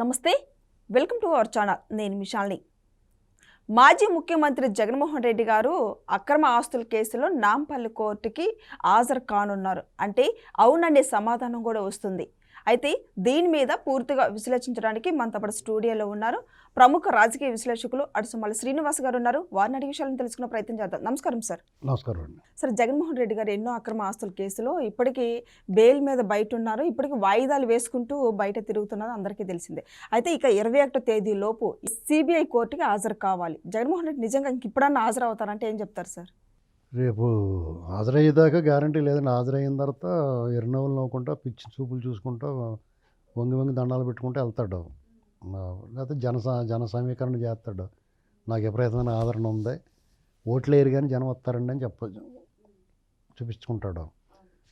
నమస్తే welcome to our channel. నేను మిషాల్ని మాజీ ముఖ్యమంత్రి జగన్మోహన్ రెడ్డి గారు అక్రమ ఆస్తుల కేసులో నాంపల్లి కోర్టుకి హాజరు కానున్నారు. అంటే అవునండి సమాధానం కూడా వస్తుంది. అయితే దీని మీద పూర్తిగా విశ్లేషించడానికి మనతో పాటు స్టూడియోలో ఉన్నారు ప్రముఖ రాజకీయ విశ్లేషకులు అడుసుమల్లి శ్రీనివాస్ గారు ఉన్నారు. వారిని అడిగే విషయాలను తెలుసుకునే ప్రయత్నం చేద్దాం. నమస్కారం సార్. నమస్కారం సార్ జగన్మోహన్ రెడ్డి గారు ఎన్నో అక్రమ ఆస్తుల కేసులో ఇప్పటికీ బెయిల్ మీద బయట ఉన్నారు ఇప్పటికీ వాయిదాలు వేసుకుంటూ బయట తిరుగుతున్నారు అందరికీ తెలిసిందే. అయితే ఇక ఇరవై ఒకటో తేదీ లోపు సిబిఐ కోర్టుకి హాజరు కావాలి. జగన్మోహన్ రెడ్డి నిజంగా ఇంక ఇప్పుడన్నా హాజరు అవుతారంటే ఏం చెప్తారు సార్? రేపు హాజరయ్యేదాకా గ్యారంటీ లేదని హాజరైన తర్వాత ఎర్నవులు నవ్వుకుంటా పిచ్చి చూపులు చూసుకుంటా వంగి వంగి దండాలు పెట్టుకుంటూ వెళ్తాడు. లేకపోతే జన జన సమీకరణ చేస్తాడు. నాకు ఎప్పుడైతే ఆదరణ ఉంది. ఓట్లు వేయరు కానీ జనం వస్తారండి అని చెప్ప చూపించుకుంటాడు.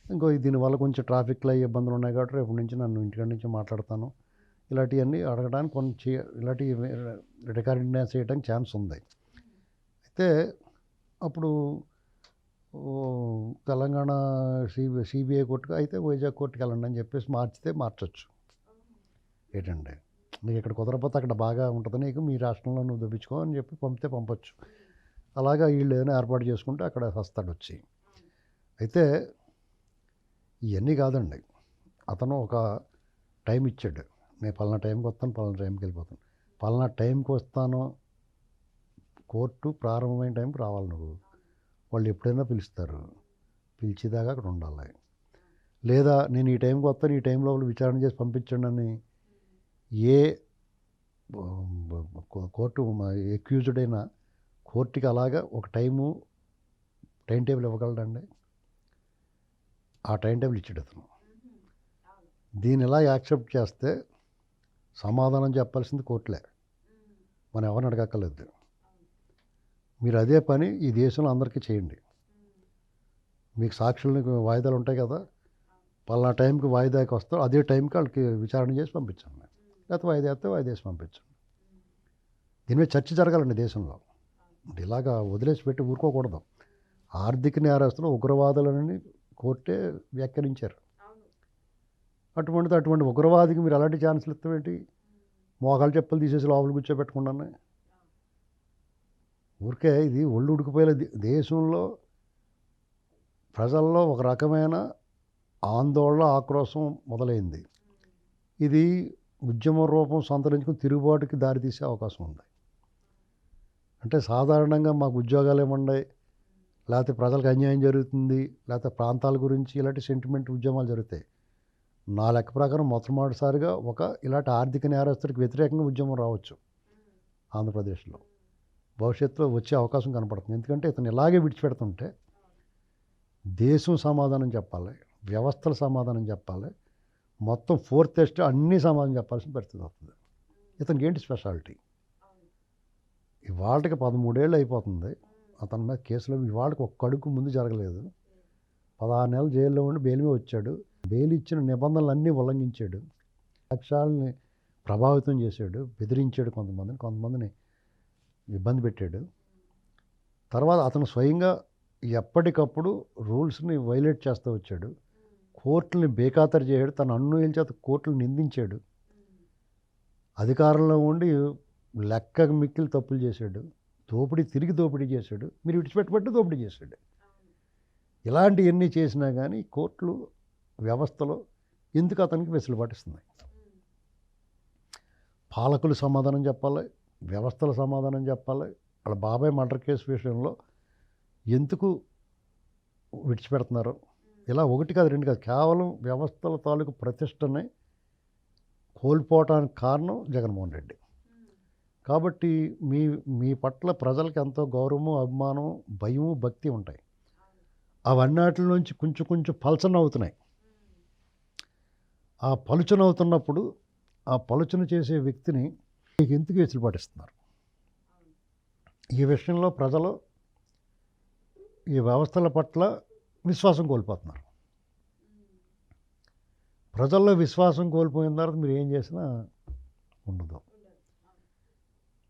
ఇంకో దీనివల్ల కొంచెం ట్రాఫిక్లో ఇబ్బందులు ఉన్నాయి కాబట్టి రేపు నుంచి నన్ను ఇంటికాడ నుంచి మాట్లాడతాను. ఇలాంటివన్నీ అడగడానికి కొన్ని ఇలాంటివి ఇలాంటి రికార్డింగ్ చేయడానికి ఛాన్స్ ఉంది. అయితే అప్పుడు తెలంగాణ సిబి సిబిఐ కోర్టుకు అయితే వైజాగ్ కోర్టుకి వెళ్ళండి అని చెప్పేసి మార్చితే మార్చొచ్చు. ఏంటండి నీకు ఇక్కడ కుదరపోతే అక్కడ బాగా ఉంటుంది. నీకు మీ రాష్ట్రంలో నువ్వు దొప్పించుకో అని చెప్పి పంపితే పంపొచ్చు. అలాగా వీళ్ళు ఏదైనా ఏర్పాటు చేసుకుంటే అక్కడ వస్తాడు వచ్చి అయితే ఇవన్నీ కాదండి. అతను ఒక టైం ఇచ్చాడు. నేను పలానా టైంకి వస్తాను పలానా టైంకి వెళ్ళిపోతాను. పలానా టైంకి వస్తాను కోర్టు ప్రారంభమైన టైంకి రావాలి నువ్వు. వాళ్ళు ఎప్పుడైనా పిలుస్తారు. పిలిచేదాకా అక్కడ ఉండాలి. లేదా నేను ఈ టైంకి వస్తాను ఈ టైంలో వాళ్ళు విచారణ చేసి పంపించండి అని ఏ కోర్టు ఎక్యూజ్డ్ అయినా కోర్టుకి అలాగా ఒక టైము టైం టేబుల్ ఇవ్వగలడండి? ఆ టైం టేబుల్ ఇచ్చాడు అతను. దీన్ని ఎలా యాక్సెప్ట్ చేస్తే సమాధానం చెప్పాల్సింది కోర్టులే. మనం ఎవరిని అడగక్కర్లేదు. మీరు అదే పని ఈ దేశంలో అందరికీ చేయండి. మీకు సాక్షులకు వాయిదాలు ఉంటాయి కదా పలానా టైంకి వాయిదాకి వస్తారు అదే టైంకి వాళ్ళకి విచారణ చేసి పంపించండి. లేకపోతే వాయిదా వేస్తే వాయిదా వేసి పంపించండి. దీని మీద చర్చ జరగాలండి దేశంలో. ఇలాగా వదిలేసి పెట్టి ఊరుకోకూడదు. ఆర్థిక నేరస్తులు ఉగ్రవాదులని కోర్టే వ్యాఖ్యానించారు. అటువంటిది అటువంటి ఉగ్రవాదికి మీరు అలాంటి ఛాన్సులు ఇస్తామేంటి మోకాలు చెప్పులు తీసేసి లోపల కూర్చోబెట్టకుండానే ఊరికే ఇది ఒళ్ళు ఉడికిపోయేలా దే- దేశంలో ప్రజల్లో ఒక రకమైన ఆందోళన ఆక్రోశం మొదలైంది. ఇది ఉద్యమ రూపం సంతరించుకుని తిరుగుబాటుకి దారితీసే అవకాశం ఉంది. అంటే సాధారణంగా మాకు ఉద్యోగాలు ఏమున్నాయి లేకపోతే ప్రజలకు అన్యాయం జరుగుతుంది లేకపోతే ప్రాంతాల గురించి ఇలాంటి సెంటిమెంట్ ఉద్యమాలు జరుగుతాయి. నా లెక్క ప్రకారం మొట్టమొదటిసారిగా ఒక ఇలాంటి ఆర్థిక నేరస్తుడికి వ్యతిరేకంగా ఉద్యమం రావచ్చు ఆంధ్రప్రదేశ్లో. భవిష్యత్తులో వచ్చే అవకాశం కనపడుతుంది. ఎందుకంటే ఇతను ఇలాగే విడిచిపెడుతుంటే దేశం సమాధానం చెప్పాలి వ్యవస్థల సమాధానం చెప్పాలి మొత్తం ఫోర్త్ టెస్ట్ అన్నీ సమాధానం చెప్పాల్సిన పరిస్థితి వస్తుంది. ఇతనికి ఏంటి స్పెషాలిటీ? ఇవాళకి పదమూడేళ్ళు అయిపోతుంది. అతని మీద కేసులో ఇవాళకి ఒక్క అడుగు ముందు జరగలేదు. పదహారు నెలలు జైల్లో ఉండి బెయిల్ మీద వచ్చాడు. బెయిల్ ఇచ్చిన నిబంధనలు అన్నీ ఉల్లంఘించాడు. లక్ష్యాలని ప్రభావితం చేశాడు బెదిరించాడు కొంతమందిని. కొంతమందిని ఇబ్బంది పెట్టాడు. తర్వాత అతను స్వయంగా ఎప్పటికప్పుడు రూల్స్ని వైలేట్ చేస్తూ వచ్చాడు. కోర్టుని బేఖాతరు చేయడు తన అన్నుల చేత కోర్టులు నిందించాడు. అధికారంలో ఉండి లెక్క మిక్కిలి తప్పులు చేశాడు. దోపిడీ తిరిగి దోపిడీ చేశాడు. మీరు విడిచిపెట్టబట్టి దోపిడీ చేశాడు. ఇలాంటి ఎన్ని చేసినా కానీ కోర్టులు వ్యవస్థలో ఎందుకు అతనికి వెసులుబాటు ఇస్తున్నాయి? పాలకులు సమాధానం చెప్పాలి? వ్యవస్థల సమాధానం చెప్పాలి. వాళ్ళ బాబాయ్ మర్డర్ కేసు విషయంలో ఎందుకు విడిచిపెడుతున్నారు? ఇలా ఒకటి కాదు రెండు కాదు. కేవలం వ్యవస్థల తాలూకు ప్రతిష్టని కోల్పోవటానికి కారణం జగన్మోహన్ రెడ్డి. కాబట్టి మీ మీ పట్ల ప్రజలకు ఎంతో గౌరవము అభిమానం భయము భక్తి ఉంటాయి. అవన్నిటి నుంచి కొంచెం కొంచెం పలచన అవుతున్నాయి. ఆ పలుచన అవుతున్నప్పుడు ఆ పలుచన చేసే వ్యక్తిని మీకు ఎందుకు వెసులుబాటు ఇస్తున్నారు? ఈ విషయంలో ప్రజలు ఈ వ్యవస్థల పట్ల విశ్వాసం కోల్పోతున్నారు. ప్రజల్లో విశ్వాసం కోల్పోయిన తర్వాత మీరు ఏం చేసినా ఉండదు.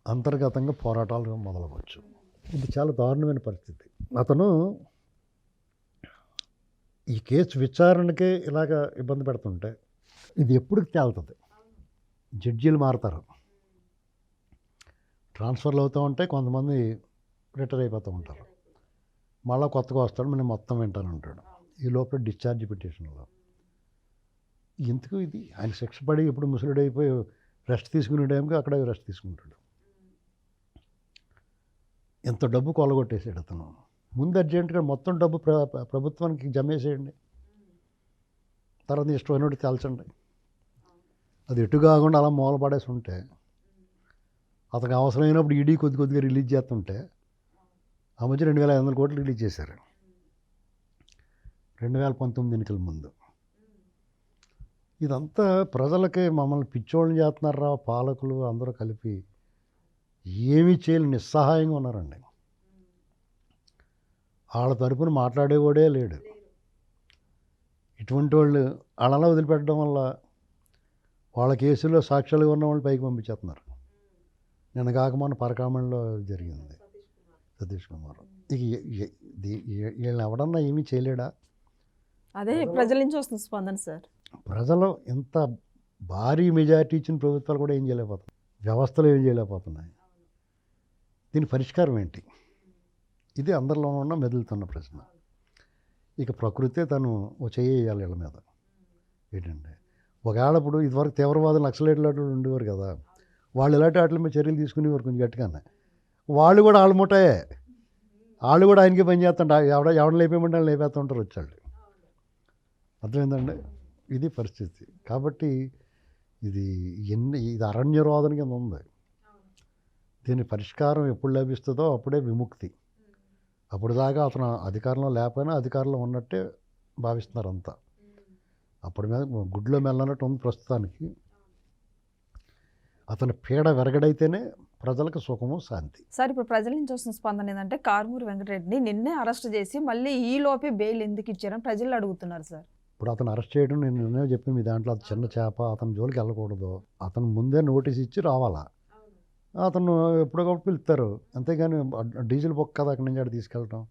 అంతర్గతంగా పోరాటాలు మొదలవచ్చు ఇది చాలా దారుణమైన పరిస్థితి. అతను ఈ కేసు విచారణకే ఇలాగ ఇబ్బంది పెడుతుంటే ఇది ఎప్పుడు తేలుతుంది? జడ్జీలు మారుతారు. ట్రాన్స్ఫర్లు అవుతూ ఉంటే కొంతమంది రిటైర్ అయిపోతూ ఉంటారు. మళ్ళీ కొత్తగా వస్తాడు నేను మొత్తం వింటాను అంటాడు. ఈ లోపల డిశ్చార్జ్ పిటిషన్లో. ఎందుకు ఇది? ఆయన శిక్ష పడి ఇప్పుడు ముసలుడు అయిపోయి రెస్ట్ తీసుకునే టైంకి అక్కడ రెస్ట్ తీసుకుంటాడు. ఎంత డబ్బు కొలగొట్టేసాడు అతను. ముందు అర్జెంటుగా మొత్తం డబ్బు ప్ర ప్రభుత్వానికి జమేసేయండి. తర్వాత ఇష్టమైనట్టు తేల్చండి. అది ఎటు కాకుండా అలా మూలపడేసి ఉంటే అతనికి అవసరమైనప్పుడు ఈడీ కొద్ది కొద్దిగా రిలీజ్ చేస్తుంటే ఆ మధ్య రెండు వేల ఐదు వందల కోట్లు రిలీజ్ చేశారు. రెండు వేల పంతొమ్మిది ఎన్నికల ముందు. ఇదంతా ప్రజలకి మమ్మల్ని పిచ్చోళ్ళని చేస్తున్నారా? పాలకులు అందరూ కలిపి ఏమీ చేయలేని నిస్సహాయంగా ఉన్నారండి. వాళ్ళ తరపున మాట్లాడేవాడే లేడు. ఇటువంటి వాళ్ళు అలా వదిలిపెట్టడం వల్ల వాళ్ళ కేసులో సాక్ష్యాలుగా ఉన్న వాళ్ళు పైకి పంపించేస్తున్నారు. నిన్న కాక మొన్న పరకామణిలో జరిగింది. సతీష్ కుమార్. ఇక వీళ్ళని ఎవడన్నా ఏమీ చేయలేడా? అదే ప్రజల నుంచి వస్తుంది స్పందన సార్. ప్రజలు ఇంత భారీ మెజారిటీ ఇచ్చిన ప్రభుత్వాలు కూడా ఏం చేయలేకపోతున్నాయి వ్యవస్థలు ఏం చేయలేకపోతున్నాయి. దీని పరిష్కారం ఏంటి? ఇది అందరిలో ఉన్న మెదులుతున్న ప్రశ్న. ఇక ప్రకృతే తను ఓ చేయాలి వీళ్ళ మీద. ఏంటంటే ఒకవేళ ఇప్పుడు ఇదివరకు తీవ్రవాదులు నక్సలైట్లు ఉండేవారు కదా వాళ్ళు ఇలాంటి వాటి మీద చర్యలు తీసుకునేవారు కొంచెం గట్టిగా వాళ్ళు కూడా వాళ్ళ ముఠాయే వాళ్ళు కూడా ఆయనకి పని చేస్తుంటారు ఎవడ ఎవడ లేపేయమంటే వాళ్ళు లేపేస్తుంటారు వచ్చాళ్ళు అర్థమైందండి? ఇది పరిస్థితి. కాబట్టి ఇది ఎన్ని ఇది అరణ్య రోదన కింద ఉంది. దీని పరిష్కారం ఎప్పుడు లభిస్తుందో అప్పుడే విముక్తి. అప్పుడు దాకా అతను అధికారంలో లేకపోయినా అధికారంలో ఉన్నట్టే భావిస్తున్నారు అంతా అప్పుడు మీద గుడ్లో మెల్లనట్టు ఉంది ప్రస్తుతానికి. అతని పీడ వెరగడైతేనే ప్రజలకు సుఖము శాంతి. సార్ ఇప్పుడు ప్రజల నుంచి వస్తున్న స్పందన ఏంటంటే కారుమూరి వెంకటరెడ్డిని నిన్నే అరెస్ట్ చేసి మళ్ళీ ఈ లోపే బెయిల్ ఎందుకు ఇచ్చారని ప్రజలు అడుగుతున్నారు సార్. ఇప్పుడు అతను అరెస్ట్ చేయడం నేను నిన్నే చెప్పి మీ దాంట్లో అది చిన్న చేప అతని జోలికి వెళ్ళకూడదు అతను ముందే నోటీస్ ఇచ్చి రావాలా? అతను ఎప్పటికప్పుడు పిలుస్తారు. అంతేగాని డీజిల్ బొక్క కదా అక్కడి నుంచి అక్కడ తీసుకెళ్ళటం?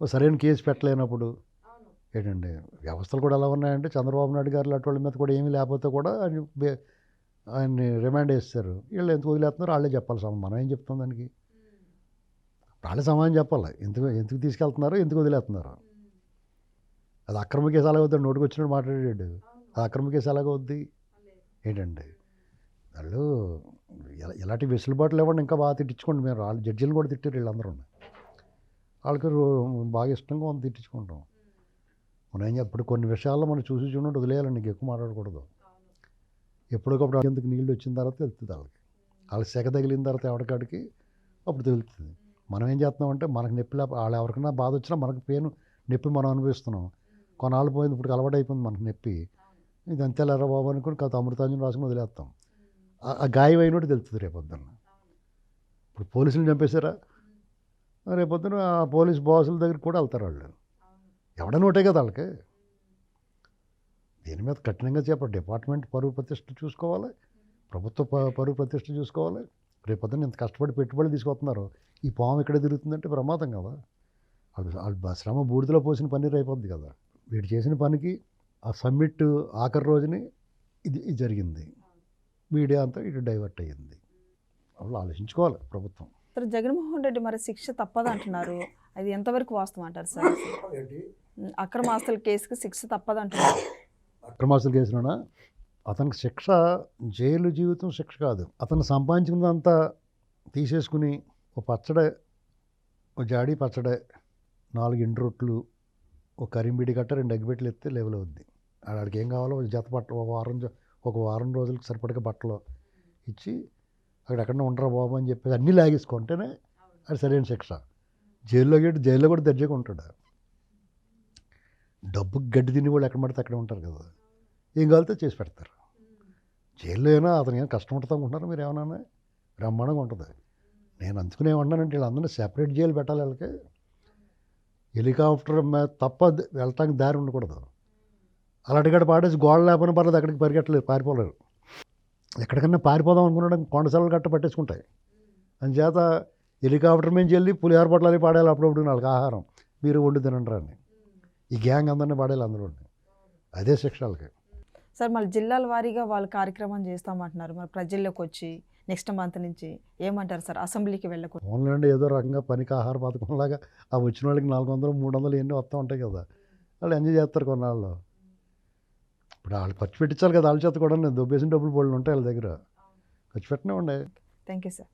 ఓ సరైన కేసు పెట్టలేనప్పుడు? ఏంటండి వ్యవస్థలు కూడా ఎలా ఉన్నాయంటే చంద్రబాబు నాయుడు గారు లాంటి వాళ్ళ మీద కూడా ఏమీ లేకపోతే కూడా ఆయన్ని రిమాండ్ వేస్తారు వీళ్ళు ఎందుకు వదిలేస్తున్నారు? వాళ్ళే చెప్పాలి సమాధానం మనం ఏం చెప్తాం దానికి? వాళ్ళే సమాధానం చెప్పాలి. ఎందుకు ఎందుకు తీసుకెళ్తున్నారు? ఎందుకు వదిలేస్తున్నారు? అది అక్రమ కేసు ఎలాగవుద్ది నోటికి వచ్చినట్టు మాట్లాడాడు అది అక్రమ కేసు ఎలాగవుద్ది ఏంటండి? వాళ్ళు ఇలా- ఇలాంటి వెసులుబాట్లు ఇవ్వండి ఇంకా బాగా తిట్టించుకోండి. మీరు వాళ్ళు జడ్జిలు కూడా తిట్టారు వీళ్ళందరూ. వాళ్ళకి బాగా ఇష్టంగా ఉంది తిట్టించుకుంటాం. మనం ఏం చెప్ప- ఇప్పుడు కొన్ని విషయాల్లో మనం చూసి చూడండి వదిలేయాలండి. నీకు ఎక్కువ మాట్లాడకూడదు. ఎప్పటికప్పుడు ఎందుకు నీళ్ళు వచ్చిన తర్వాత తెలుస్తుంది వాళ్ళకి. వాళ్ళకి సెగ తగిలిన తర్వాత ఎవరికాడికి? అప్పుడు తెలుస్తుంది. మనం ఏం చేస్తున్నామంటే మనకు నొప్పి వాళ్ళు ఎవరికైనా బాధ వచ్చినా మనకు పెయిన్ నొప్పి మనం అనుభవిస్తున్నాం. కొన్నాళ్ళు పోయింది ఇప్పుడు అలవాటు అయిపోయింది మనకు నొప్పి. ఇది అంతేలేరా బాబు అనుకుని కాదు అమృతాంజన్ రాసుకుని వదిలేస్తాం. ఆ- గాయం అయినట్టు తెలుస్తుంది రేపొద్దున. ఇప్పుడు పోలీసులు చంపేశారా? రేపొద్దున ఆ పోలీస్ బాసుల దగ్గరికి కూడా వెళ్తారు వాళ్ళు. ఎవడైనా ఒకటే కదా వాళ్ళకి. దీని మీద కఠినంగా చేపట్టు డిపార్ట్మెంట్ పరువు ప్రతిష్ట చూసుకోవాలి. ప్రభుత్వ ప- పరువు ప్రతిష్ట చూసుకోవాలి. రేపొద్దున ఇంత కష్టపడి పెట్టుబడి తీసుకొస్తున్నారు. ఈ పాము ఎక్కడ తిరుగుతుందంటే ప్రమాదం కదా. వాళ్ళు వాళ్ళు శ్రమ బూడిదలో పోసిన పన్నీర్ అయిపోద్ది కదా. వీడు చేసిన పనికి ఆ సమ్మిట్ ఆఖరి రోజుని ఇది ఇది జరిగింది. మీడియా అంతా ఇటు డైవర్ట్ అయ్యింది. వాళ్ళు ఆలోచించుకోవాలి ప్రభుత్వం. సార్ జగన్మోహన్ రెడ్డి మరి శిక్ష తప్పదు అంటున్నారు. అది ఎంతవరకు వాస్తవం అంటారు సార్? ఉమ్, అక్రమ ఆస్తుల కేసుకి శిక్ష తప్పదు అక్రమాసులు అక్రమాస్తులు కేసులోనా? అతనికి శిక్ష జైలు జీవితం శిక్ష కాదు. అతను సంపాదించుకున్నదంతా తీసేసుకుని ఒక పచ్చడే ఒక జాడి పచ్చడే నాలుగు ఎండు రొట్లు ఒక కరింబిడి గట్ట రెండు అగ్గిపెట్లు ఎత్తే లెవెల్ అవుద్ది. ఆడికి ఏం కావాలో జత బట్ట ఒక వారం ఒక వారం రోజులకు సరిపడక బట్టలు ఇచ్చి అక్కడ ఎక్కడ ఉండరా బాబు అని చెప్పేసి అన్నీ లాగేసుకుంటేనే అది సరైన శిక్ష. జైల్లో గట్టి జైల్లో కూడా దర్జాగా ఉంటాడు. డబ్బుకి గడ్డి తిని వాళ్ళు ఎక్కడ పడితే అక్కడే ఉంటారు కదా. ఏం కావాలితే చేసి పెడతారు. జైల్లో అయినా అతను ఏమైనా కష్టం ఉంటుంది అనుకుంటున్నారు మీరు ఏమన్నా బ్రహ్మాండంగా ఉంటుంది నేను అందుకునే ఉన్నానంటే వీళ్ళందరినీ సెపరేట్ జైలు పెట్టాలి వాళ్ళకి. హెలికాప్టర్ తప్ప వెళ్ళటానికి దారి ఉండకూడదు. అలాంటి గడ పాడేసి గోడ లేకపోయినా పర్లేదు అక్కడికి పరిగెట్టలేదు పారిపోలేరు ఎక్కడికన్నా పారిపోదాం అనుకున్నాడు కొండసలు గట్ట పట్టేసుకుంటాయి. అందుచేత హెలికాప్టర్ మీద వెళ్ళి పులిహార పొట్లాలు పాడేయాలి అప్పుడప్పుడు వాళ్ళకి ఆహారం. మీరు వండి తినండి రాని ఈ గ్యాంగ్ అందరినీ పాడేయాలి అందులోని. అదే శిక్ష వాళ్ళకి. సార్ మళ్ళీ జిల్లాల వారీగా వాళ్ళు కార్యక్రమం చేస్తామంటున్నారు. మరి ప్రజల్లోకి వచ్చి నెక్స్ట్ మంత్ నుంచి ఏమంటారు సార్? అసెంబ్లీకి వెళ్ళకుండా. ఓన్లీ ఏదో రకంగా పనికి ఆహార పథకంలాగా ఆ వచ్చిన వాళ్ళకి నాలుగు వందలు మూడు వందలు ఎన్ని వస్తూ ఉంటాయి కదా. వాళ్ళు ఎంజాయ్ చేస్తారు కొన్నాళ్ళు. ఇప్పుడు వాళ్ళు ఖర్చు పెట్టించాలి కదా వాళ్ళ చేత కూడా దొబ్బేసిన డబ్బులు బోళ్ళు ఉంటాయి వాళ్ళ దగ్గర. ఖర్చు పెట్టినా ఉండే థ్యాంక్ యూ సార్.